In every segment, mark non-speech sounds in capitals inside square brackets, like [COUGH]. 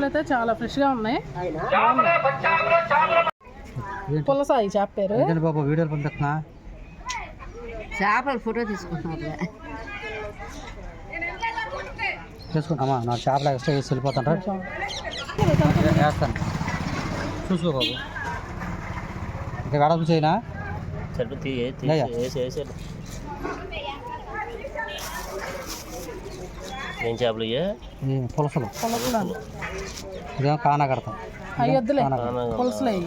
చేపలు అయితే చాలా ఫ్రెష్గా ఉన్నాయి. పులస ఈ చేప పేరు? బాబు వీడియోలు పంపిస్తున్నా చేపలు ఫోటో తీసుకుంటున్నారు చేసుకుంటామా? నా చేపలు ఎక్స్ట్రా వేసి వెళ్ళిపోతాంటారు వేస్తాను చూసుకో బాబు. ఇంకా వెడల్పు చేయనా. ఏం చేపలు పులసలు. పులసలు. ఇదేమో కానా కడతాం అవి వద్దులే. కానా పులసలు అవి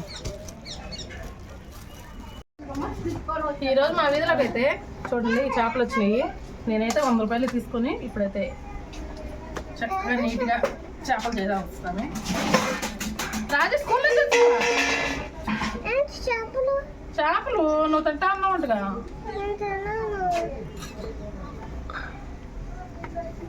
ఈరోజు మా వీధిలోకి అయితే చూడండి ఈ చేపలు వచ్చినాయి. నేనైతే వంద రూపాయలు తీసుకొని ఇప్పుడైతే చక్కగా నీట్గా చేపలు చేద్దాం వస్తాను. రాజు స్కూల్ నుంచి వచ్చావా? చేపలు? నువ్వు తింటా అన్నావుంటగా.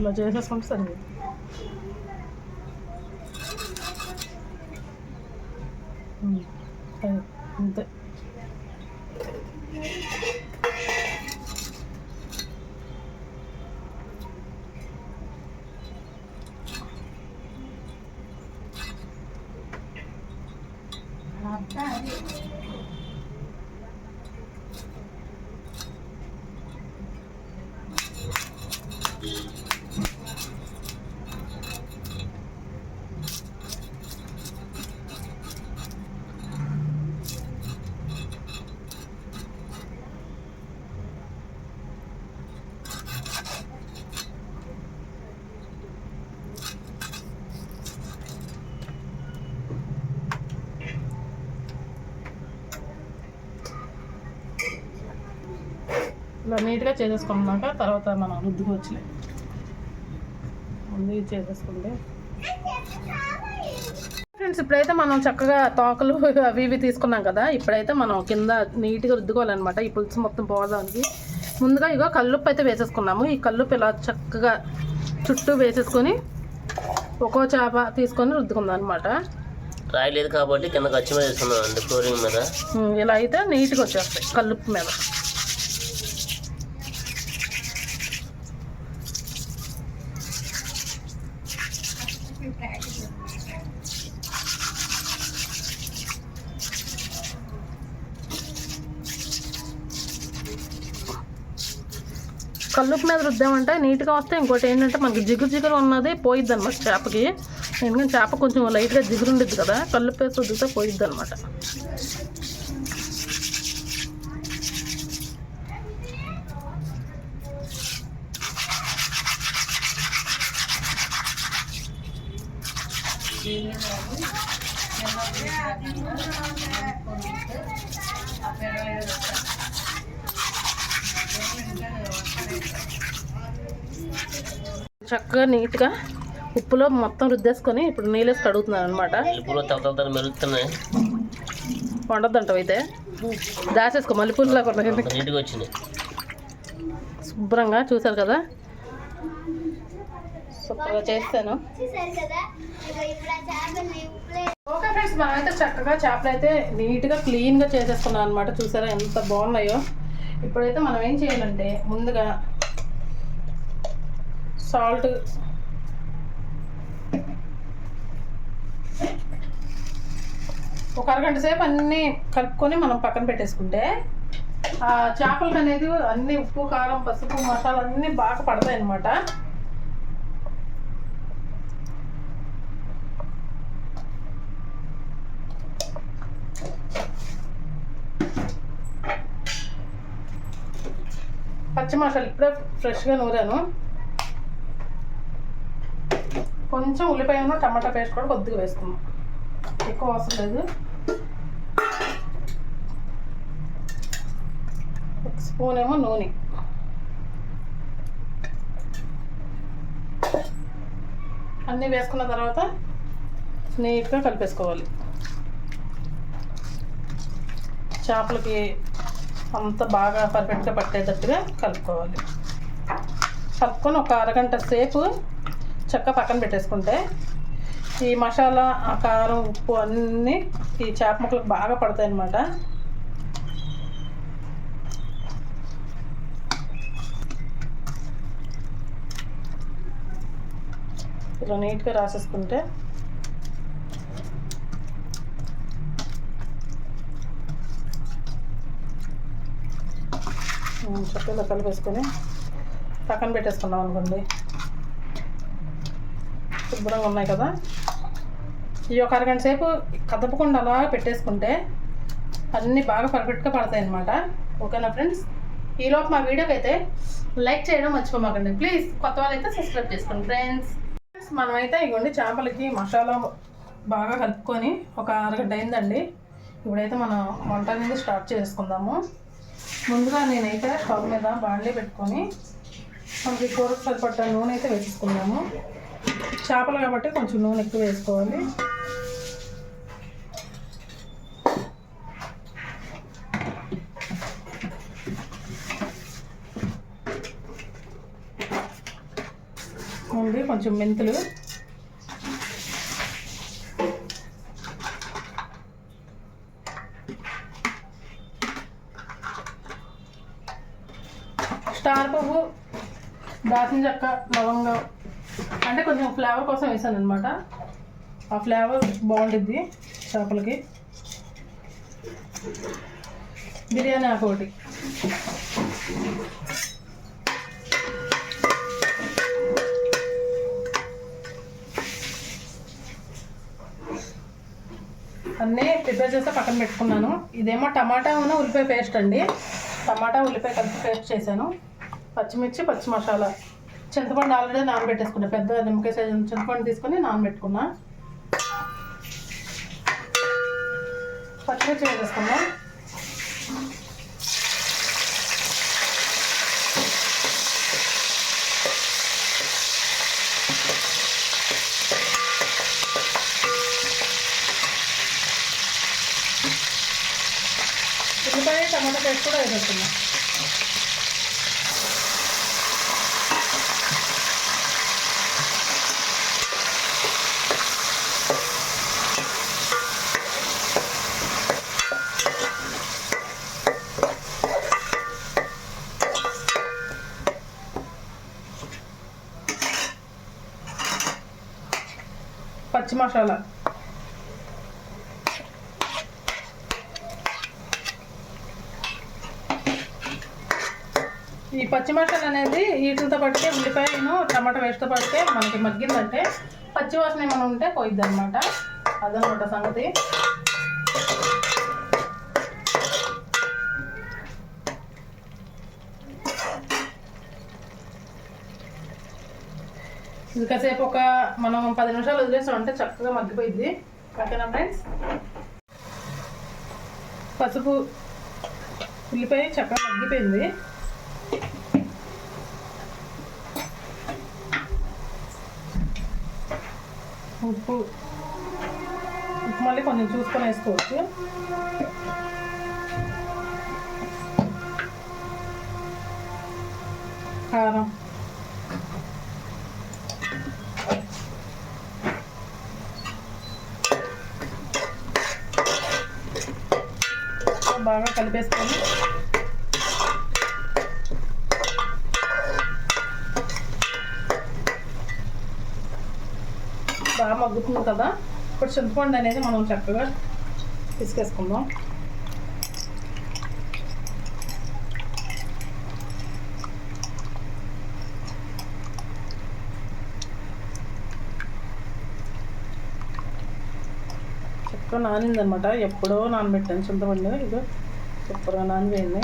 ఇట్లా చేసేసుకుంటే సరే నీట్గా చేసేసుకున్నాక తర్వాత మనం రుద్దుకోవచ్చులే. ముందు చేసేసుకుంటే. ఫ్రెండ్స్ ఇప్పుడైతే మనం చక్కగా తోకలు [LAUGHS] అవి ఇవి తీసుకున్నాం కదా ఇప్పుడైతే మనం కింద నీట్గా రుద్దుకోవాలన్నమాట. ఈ పులుసు మొత్తం పోవడానికి. ముందుగా ఇగో కల్లుప్పు అయితే వేసేసుకున్నాము. ఈ కల్లుప్పు ఇలా చక్కగా చుట్టూ వేసేసుకొని ఒక్కో చేప తీసుకొని రుద్దుకుందాం అనమాట రాయి లేదు కాబట్టి కింద ఖర్చు మీద ఫ్లోరింగ్ మీద. ఇలా అయితే నీట్గా వచ్చేస్తాయి కల్లుప్పు మీద. కల్లుపు మీద రుద్దామంటే నీట్గా వస్తే ఇంకోటి ఏంటంటే మనకి జిగురు జిగురు ఉన్నది పోయిద్ది అనమాట చేపకి. ఎందుకంటే చేప కొంచెం లైట్గా జిగురు ఉండిద్ది కదా కళ్ళు వేసి రుద్దితే పోయిద్ది అనమాట చక్కగా నీట్గా ఉప్పులో మొత్తం రుద్దేసుకొని ఇప్పుడు నీళ్ళేసి కడుగుతున్నాను అనమాట వండద్దంటావు అయితే? దాచేసుకో నీట్గా వచ్చినాయి శుభ్రంగా చూసారు కదా? సూపర్గా చేస్తాను. ఓకే ఫ్రెండ్స్ మనమైతే చక్కగా చేపలు అయితే నీట్గా క్లీన్గా చేసేసుకున్నాం అనమాట చూసారా ఎంత బాగున్నాయో. ఇప్పుడైతే మనం ఏం చేయాలంటే ముందుగా సాల్ట్. ఒక అరగంట సేపు అన్నీ కలుపుకొని మనం పక్కన పెట్టేసుకుంటే ఆ చేపలకు అనేది అన్ని ఉప్పు కారం పసుపు మసాలా అన్నీ బాగా పడతాయి అన్నమాట. పచ్చి మసాలా ఇప్పుడే ఫ్రెష్గా నూరాను. కొంచెం ఉల్లిపాయ ఉన్న టమాటా పేస్ట్ కూడా కొద్దిగా వేసుకున్నాం ఎక్కువ అవసరం లేదు. ఒక స్పూన్ ఏమో నూనె. అన్నీ వేసుకున్న తర్వాత నీట్గా కలిపేసుకోవాలి. చేపలకి అంత బాగా పర్ఫెక్ట్గా పట్టేటట్టుగా కలుపుకోవాలి. కలుపుకొని ఒక అరగంట సేపు చక్క పక్కన పెట్టేసుకుంటే ఈ మసాలా ఆ కారం ఉప్పు అన్నీ ఈ చేప ముక్కలకు బాగా పడతాయి అన్నమాట ఇలా నీట్గా రాసేసుకుంటే చక్కగా కలిపేసుకొని పక్కన పెట్టేసుకున్నాం అనుకోండి. శుభ్రంగా ఉన్నాయి కదా. ఈ ఒక అరగంట సేపు కదపకుండా అలా పెట్టేసుకుంటే అన్నీ బాగా పర్ఫెక్ట్గా పడతాయి అనమాట ఓకేనా ఫ్రెండ్స్? ఈలోపు మా వీడియోకి అయితే లైక్ చేయడం మర్చిపోమాకండి. ప్లీజ్ కొత్త వాళ్ళైతే సబ్స్క్రైబ్ చేసుకోండి ఫ్రెండ్స్. మనమైతే ఇగోండి చేపలకి మసాలా బాగా కలుపుకొని ఒక అరగంట అయిందండి. ఇప్పుడైతే మనం వంట అనేది స్టార్ట్ చేసుకుందాము. ముందుగా నేనైతే స్టవ్ మీద బాండ్లీ పెట్టుకొని మనకి కూరకు సరిపడ్డ నూనె అయితే వేసుకుందాము చేపలు కాబట్టి కొంచెం నూనె ఎక్కువ వేసుకోవాలి. ఉంది కొంచెం మెంతులు. స్టార్ పువ్వు దాచిన చెక్క లవంగం అంటే కొంచెం ఫ్లేవర్ కోసం వేసాను అనమాట ఆ ఫ్లేవర్ బాగుంటుంది చేపలకి. బిర్యానీ ఆకు ఒకటి. అన్నీ ప్రిపేర్ చేస్తే పక్కన పెట్టుకున్నాను. ఇదేమో టమాటా ఉన్న ఉల్లిపాయ పేస్ట్ అండి. టమాటా ఉల్లిపాయ కలిపి పేస్ట్ చేశాను. పచ్చిమిర్చి పచ్చి మసాలా చింతపండు ఆల్రెడీ నానబెట్టేసుకున్నా పెద్ద నిమ్మకాయ సైజు చింతపండు తీసుకొని నానబెట్టుకున్నా పచ్చిమిర్చి వేసేసుకున్నా ఉల్లిపాయ టమాటా పేస్ట్ కూడా వేసేస్తున్నాం పచ్చి మసాలా. ఈ పచ్చి మసాలా అనేది వీటితో పడితే ఉల్లిపాయను టమాటా వేస్ట్తో పడితే మనకి మగ్గిందంటే పచ్చి వాసన ఏమైనా ఉంటే పోయిద్ది అనమాట అదనమాట సంగతి. ఇంకాసేపు ఒక మనం పది నిమిషాలు వదిలేసామంటే చక్కగా మగ్గిపోయింది. ఓకేనా ఫ్రెండ్స్ పసుపు ఉల్లిపాయ చక్కగా మగ్గిపోయింది. ఉప్పు ఉప్పు మళ్ళీ కొంచెం చూసుకొని వేసుకోవచ్చు. కారం. బాగా కలిపేసుకొని బాగా మగ్గుతుంది కదా. ఇప్పుడు చింతపండు అనేది మనం చక్కగా తీసుకేసుకుందాం. చక్కగా నానిందనమాట. ఎప్పుడో నానబెట్టాను. చింతపండు ఇది సూపర్గా నానిపోయింది.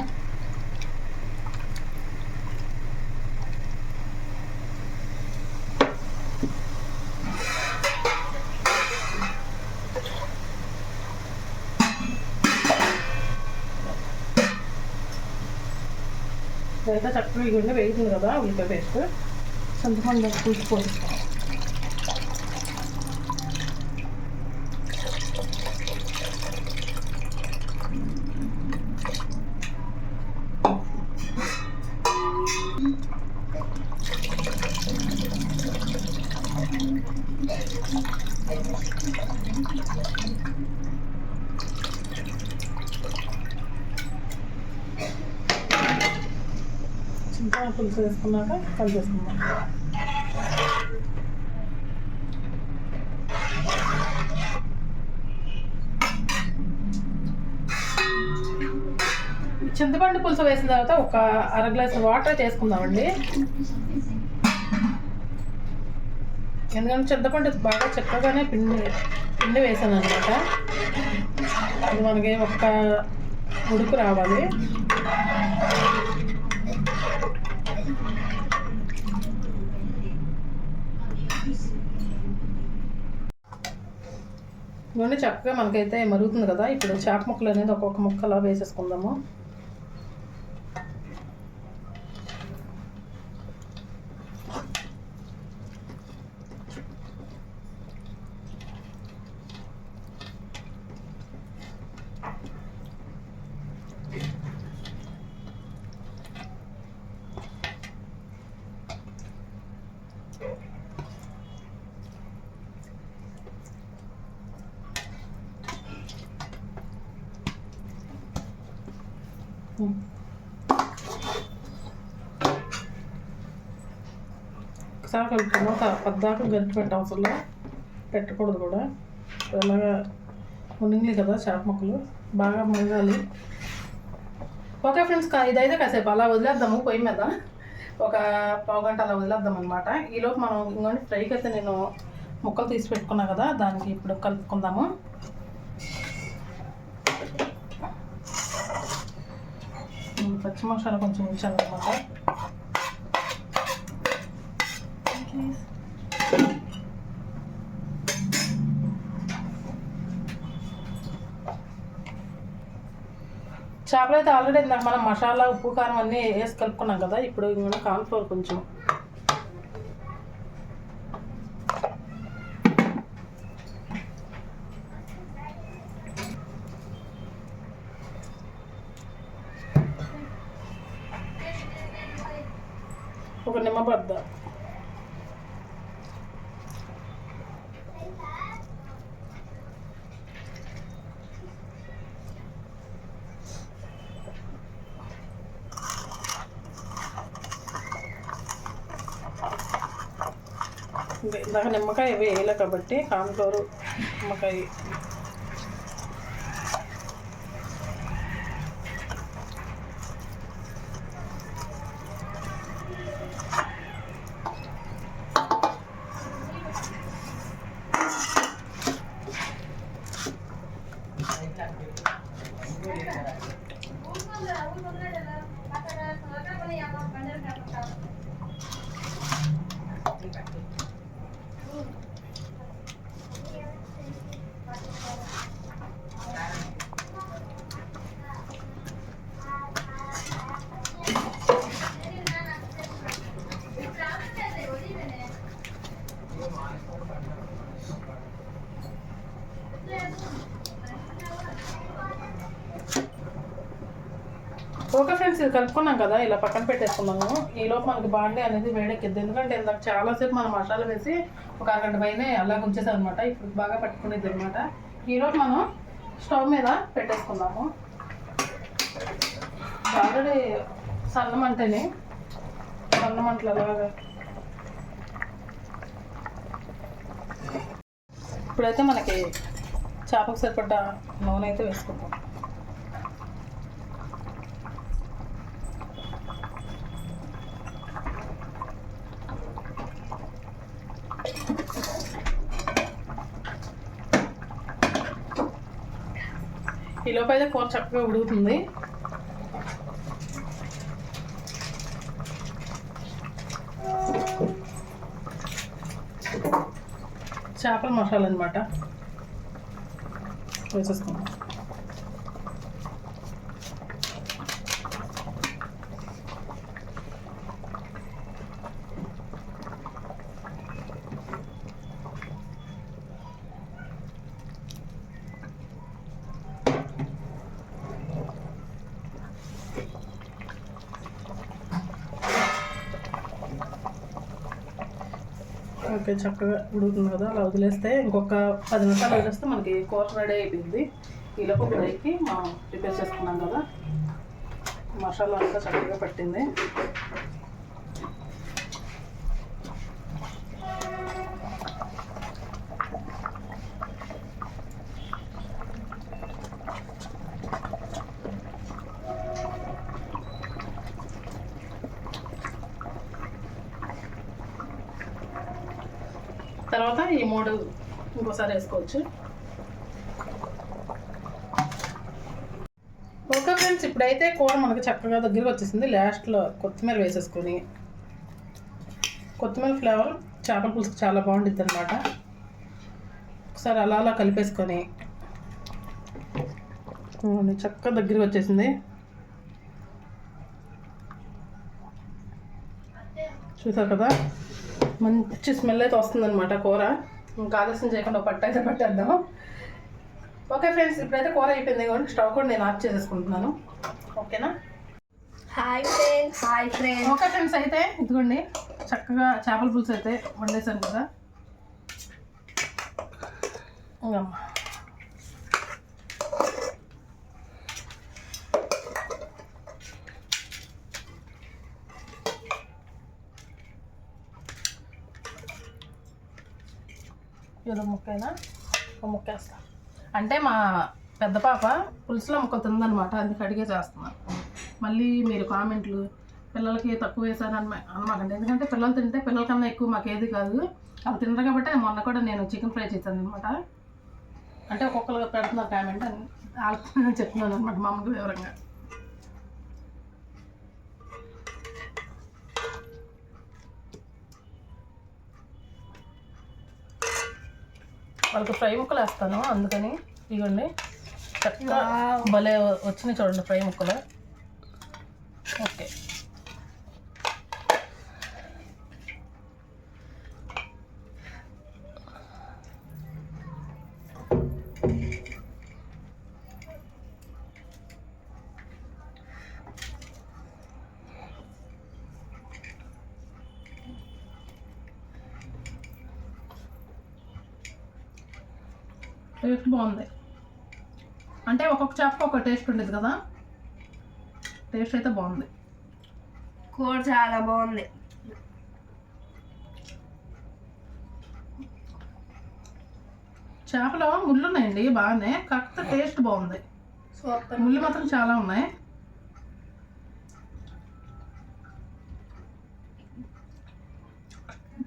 అయితే చక్కగా ఇగుండి వేగుతుంది కదా ఉల్లిపాయ పేస్ట్. చింతపండు పులుసు పోసుకోవాలి చింతపండు పులుసు వేసుకున్నాక చింతపండు పులుసు వేసిన తర్వాత ఒక అర గ్లాస్ వాటర్ చేసుకుందామండి. ఎందుకంటే చింతపండు బాగా చక్కగానే పిండి పిండి వేసాను అనమాట ఇది మనకి ఒక్క ఉడుకు రావాలి. నూనె చక్కగా మనకైతే మరుగుతుంది కదా. ఇప్పుడు చేప ముక్కలు అనేది ఒక్కొక్క ముక్కలా వేసేసుకుందాము. ఒకసారి కలుపుకున్న పద్దాక గరిటె పెట్టవసరం లే. పెట్టకూడదు కూడా. ఇలాగా మునిగి కదా చేప ముక్కలు. బాగా మునగాలి ఓకే ఫ్రెండ్స్ ఇదైతే కాసేపు. అలా వదిలేద్దాము పొయ్యి మీద. ఒక పావు గంట అలా వదిలేద్దాం అనమాట ఈలోపు మనం ఇంకోటి ఫ్రైకి అయితే నేను ముక్కలు తీసి పెట్టుకున్నా కదా దానికి ఇప్పుడు కలుపుకుందాము. ఉమ్, పచ్చి కొంచెం ఉంచాను అనమాట చేపలు అయితే ఆల్రెడీ ఇందాక మనం మసాలా ఉప్పు కారం అన్నీ వేసి కలుపుకున్నాం కదా ఇప్పుడు ఇంకా కార్న్ఫ్లోర్ కొంచెం ఒక నిమ్మబద్ద ఇంకా ఇందాక నిమ్మకాయ వేయలే కాబట్టి కాన్ఫ్లోర్ నిమ్మకాయ ఓకే ఫ్రెండ్స్ ఇది కలుపుకున్నాం కదా ఇలా పక్కన పెట్టేసుకున్నాము. ఈ లోపు మనకి బాండే అనేది వేడెక్కిద్ది. ఎందుకంటే ఇందాక చాలాసేపు మనం మసాలా వేసి ఒక అరగంట పైన అలా ఉంచేసాం అనమాట ఇప్పుడు బాగా పట్టుకునేది అనమాట ఈలోపు మనం స్టవ్ మీద పెట్టేసుకుందాము. ఆల్రెడీ సన్నమంటేనే సన్నమంటలు అలాగా. ఇప్పుడైతే మనకి చేపకు సరిపడ్డ నూనె అయితే వేసుకుందాం. కిలోపై అయితే కూర చక్కగా ఉడుకుతుంది. చేపల మసాలా అనమాట వేసేసుకుందాం. ఓకే చక్కగా ఉడుకుతుంది కదా అలా వదిలేస్తే ఇంకొక పది నిమిషాలు వదిలేస్తే మనకి కూర రెడీ అయిపోయింది. ఈలోపు ఫ్రైకి మనం ప్రిపేర్ చేసుకున్నాం కదా. మసాలా అంతా చక్కగా పట్టింది తర్వాత ఈ మూడు చేసుకోవచ్చు ఓకే ఫ్రెండ్స్ ఇప్పుడైతే కూర మనకి చక్కగా దగ్గరికి వచ్చేసింది. లాస్ట్లో కొత్తిమీర వేసేసుకొని కొత్తిమీర ఫ్లేవర్ చేపల పులుసు చాలా బాగుంటుంది అనమాట ఒకసారి అలా అలా కలిపేసుకొని చక్కగా దగ్గరికి వచ్చేసింది. చూసారు కదా? మంచి స్మెల్ అయితే వస్తుందన్నమాట కూర. ఇంకా ఆలస్యం చేయకుండా పట్టు అయితే పట్టేద్దాం. ఓకే ఫ్రెండ్స్ ఇప్పుడైతే కూర అయిపోయింది కాబట్టి స్టవ్ కూడా నేను ఆఫ్ చేసేసుకుంటున్నాను. ఓకేనా? Hi friends. Hi friends. Okay friends అయితే ఇదిగోండి చక్కగా చేపల పులుసు అయితే వండేసాను కదా. ఏదో ముక్కైనా ఒక ముక్క వేస్తా. అంటే మా పెద్ద పాప పులుసులో ముక్క తిందనమాట అందుకు అడిగే చేస్తున్నాను మళ్ళీ మీరు కామెంట్లు పిల్లలకి తక్కువ వేసారు అనమా అనమాకండి ఎందుకంటే పిల్లలు తింటే పిల్లలకన్నా ఎక్కువ మాకేది కాదు. అవి తినరు కాబట్టి మొన్న కూడా నేను చికెన్ ఫ్రై చేశాను అనమాట అంటే ఒక్కొక్కరు పెడుతున్నారు కామెంట్ అని వాళ్ళకి [LAUGHS] చెప్తున్నాను అనమాట మా అమ్మకి వివరంగా. వాళ్ళకి ఫ్రై ముక్కలు వేస్తాను అందుకని ఇవ్వండి చక్కగా భలే వచ్చినాయి చూడండి ఫ్రై ముక్కలు. ఓకే. చేప ఒక టేస్ట్ ఉండేది కదా? టేస్ట్ అయితే బాగుంది. కూర చాలా బాగుంది. చేపలో ముళ్ళు ఉన్నాయండి బాగానే కాకపోతే టేస్ట్ బాగుంది. ముళ్ళు మాత్రం చాలా ఉన్నాయి.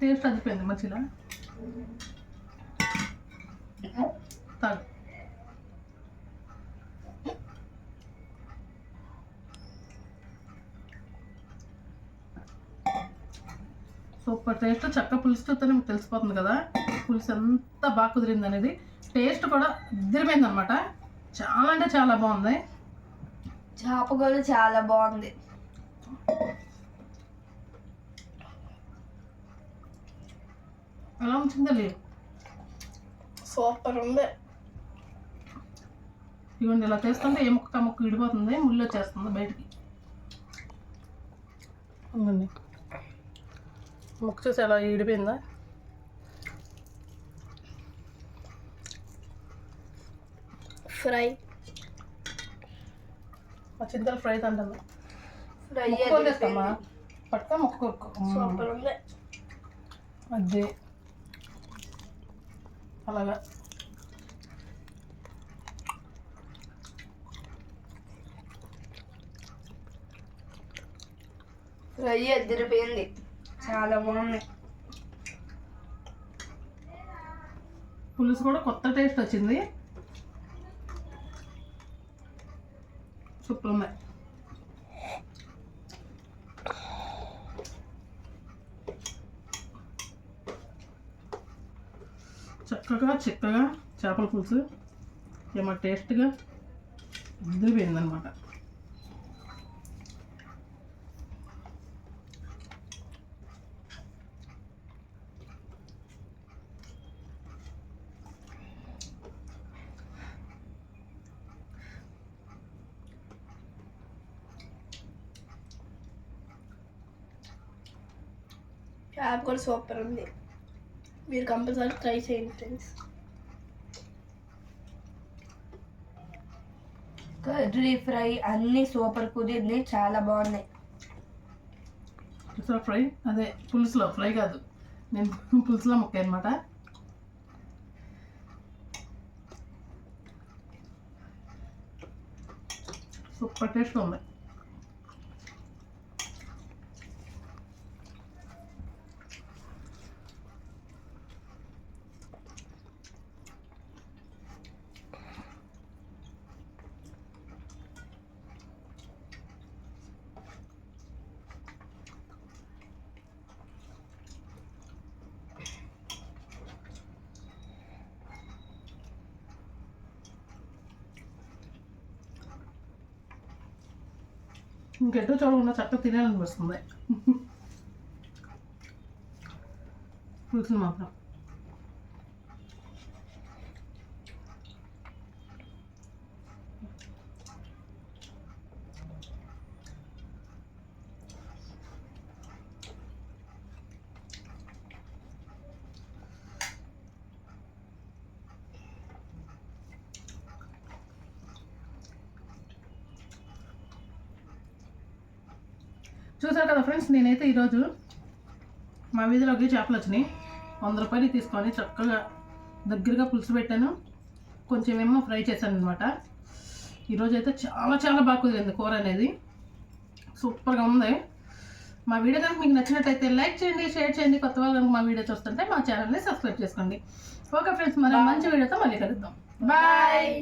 టేస్ట్ అదిపోయింది మంచిగా తాగు. సూపర్ టేస్ట్ చక్క పులుసుతో మీకు తెలిసిపోతుంది కదా. పులుసు ఎంత బాగా కుదిరింది అనేది. టేస్ట్ కూడా ఇద్దరిపోయింది అనమాట చాలా అంటే చాలా బాగుంది. చేప కూడా చాలా బాగుంది. ఎలా ఉంచిందో లేదు సూపర్ ఉంది. ఇవ్వండి ఇలా చేస్తుంటే ఏ ముక్క ముక్క విడిపోతుంది ముళ్ళు వచ్చేస్తుంది బయటికి. ఉందండి ముక్క చూసి ఎలా విడిపోయిందా ఫ్రై. మా చింతలు ఫ్రై అంటుంది ఫ్రై వదిలేస్తామా? పట్టుకో ముక్క. సూపర్ ఉంది. అది. అలాగా. ఫ్రై ఎదిరిపోయింది చాలా బాగుంది పులుసు కూడా కొత్త టేస్ట్ వచ్చింది. సూపర్ ఉన్నాయి. చక్కగా చిక్కగా చేపల పులుసు. ఏమో టేస్ట్గా దిగిపోయిందనమాట చేప కూడా సూపర్ ఉంది. మీరు కంపల్సరీ ట్రై చేయండి ఫ్రెండ్స్. కర్రీ ఫ్రై అన్నీ సూపర్ కుదిరింది చాలా బాగున్నాయి. పులుసులో ఫ్రై? అదే పులుసులో ఫ్రై కాదు. నేను పులుసులో ముక్క అనమాట సూపర్ టేస్ట్ ఉంది. ఇంకెటో చూడకుండా చక్కగా తినాలనిపిస్తుంది. [LAUGHS] పులుసులు మాత్రం. చూసారు కదా ఫ్రెండ్స్ నేనైతే ఈరోజు మా వీధిలోకి చేపలు వచ్చినాయి. వంద రూపాయలు తీసుకొని చక్కగా దగ్గరగా పులుసు పెట్టాను. కొంచెం ఏమో ఫ్రై చేశాను అనమాట ఈరోజు అయితే చాలా చాలా బాగా కుదిరింది కూర అనేది. సూపర్గా ఉంది. మా వీడియో కనుక మీకు నచ్చినట్టయితే లైక్ చేయండి షేర్ చేయండి. కొత్త వాళ్ళు కనుక మా వీడియో చూస్తుంటే మా ఛానల్ని సబ్స్క్రైబ్ చేసుకోండి. ఓకే ఫ్రెండ్స్ మరి మంచి వీడియోతో మళ్ళీ కలుద్దాం. బాయ్